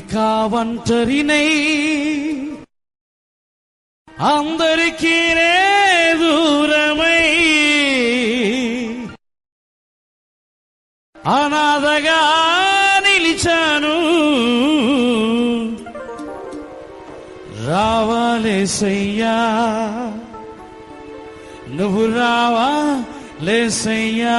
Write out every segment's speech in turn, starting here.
కావంటరినై అందరికీ దూరమై అనాథగా నిలిచాను. రావాలేసయ్యా నువ్వు రావా లేసయ్యా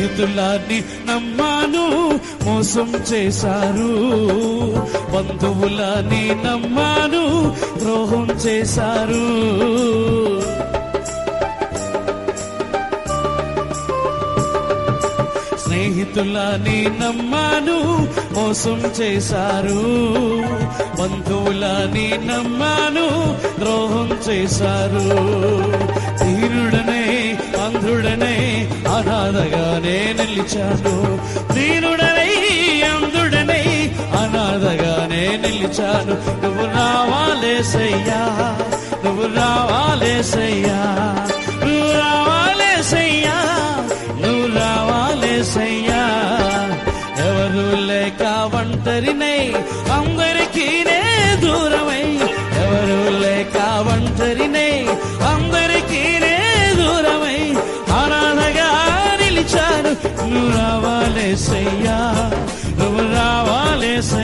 స్నేహితులాన్ని నమ్మాను మోసం చేశారు. బంధువులని నమ్మాను ద్రోహం చేశారు. స్నేహితులని నమ్మాను మోసం చేశారు. బంధువులని నమ్మాను ద్రోహం చేశారు. ధీరుడనే అంధుడనే అనాథగానే నిలిచాను. దీనుడనై అందుడనై అనాథగానే నిలిచాను. నువ్వు రావాలేసయ్యా నువ్వు రావాలేసయ్యా నువ్వు రావాలేసయ్యా నువ్వు రావాలేసయ్యా ఎవరు లేక ఒంటరినై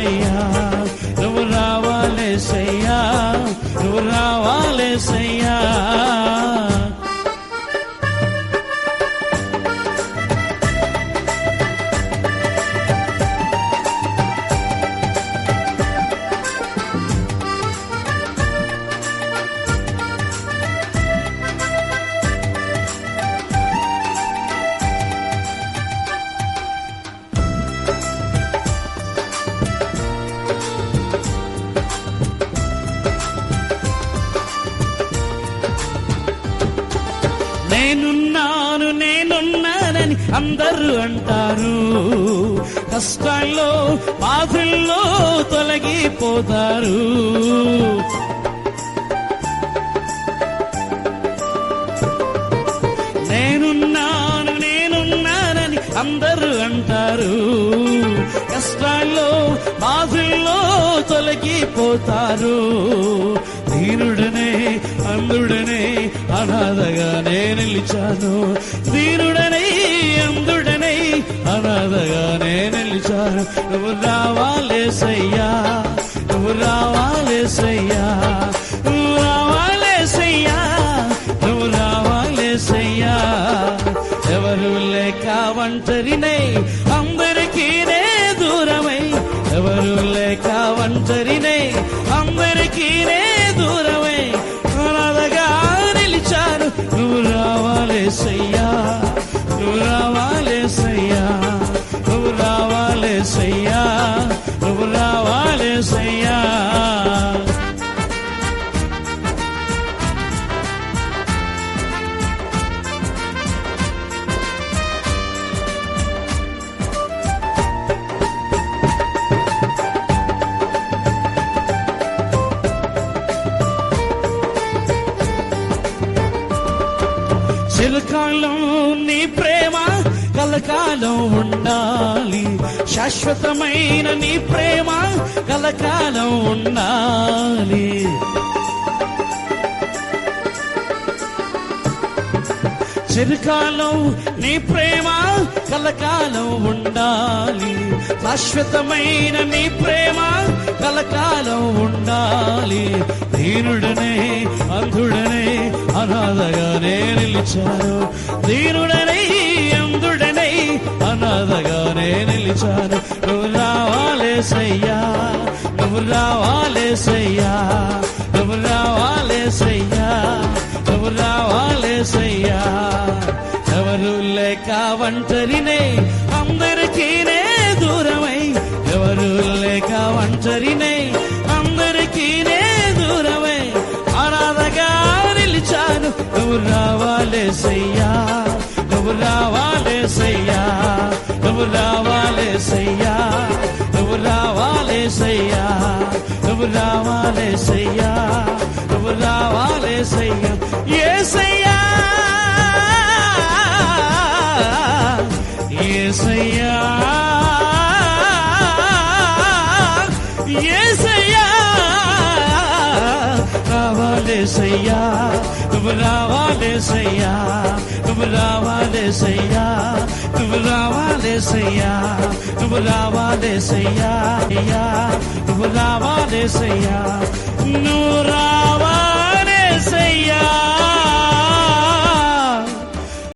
రావాలేసయ్యా నువ్వు రావాలేసయ్యా నువ్వు రావాలేసయ్యా నేనున్నాను నేనున్నానని అందరూ అంటారు. కష్టాల్లో బాధల్లో తొలగిపోతారు. నేనున్నాను నేనున్నానని అందరూ అంటారు. కష్టాల్లో బాధల్లో తొలగిపోతారు. దీనుడనే అందుడనే అనాథగా నేను నిలిచాను. దీనుడనే అందుడనే అనాథగా నేను నిలిచాను. నువ్వు రావాలేసయ్యా నువ్వు రావాలేసయ్యా నువ్వు రావాలేసయ్యా నువ్వు రావాలేసయ్యా ఎవరు లేక ఒంటరినై నీ ప్రేమ కలకాలం ఉండాలి. శాశ్వతమైన నీ ప్రేమ కలకాలం ఉండాలి. చిరకాలం నీ ప్రేమ కలకాలం ఉండాలి. శాశ్వతమైన నీ ప్రేమ కలకాలం ఉండాలి. దీనుడనే అంధుడనే అనాథగానే నిలిచాను. దీనుడనై అందుడనై అనాథగానే నిలిచాను. నువ్వు రావాలే సయ్యా నువ్వు రావాలే సయ్యా నువ్వు రావాలే సయ్యా నువ్వు రావాలే సయ్యా. ఎవరు లేక వంటరినే అందరికీనే దూరమై. ఎవరు లేక వంటరినే నిలిచాను నువ్వు రావాలే సయ్యా నువ్వు రావాలే సయ్యా నువ్వు రావాలే సయ్యా నువ్వు రావాలే సయ్యా నువ్వు రావాలే సయ్యా నువ్వు రావాలే సయ్యా. ఏ సయ్యా ఏ సయ్యా ఏ సయ్యా. రావాలేసయ్యా నువ్వు రావాలేసయ్యా నువ్వు రావాలేసయ్యా నువ్వు రావాలేసయ్యా నువ్వు రావాలేసయ్యా అయ్యా నువ్వు రావాలేసయ్యా నువ్వు రావాలేసయ్యా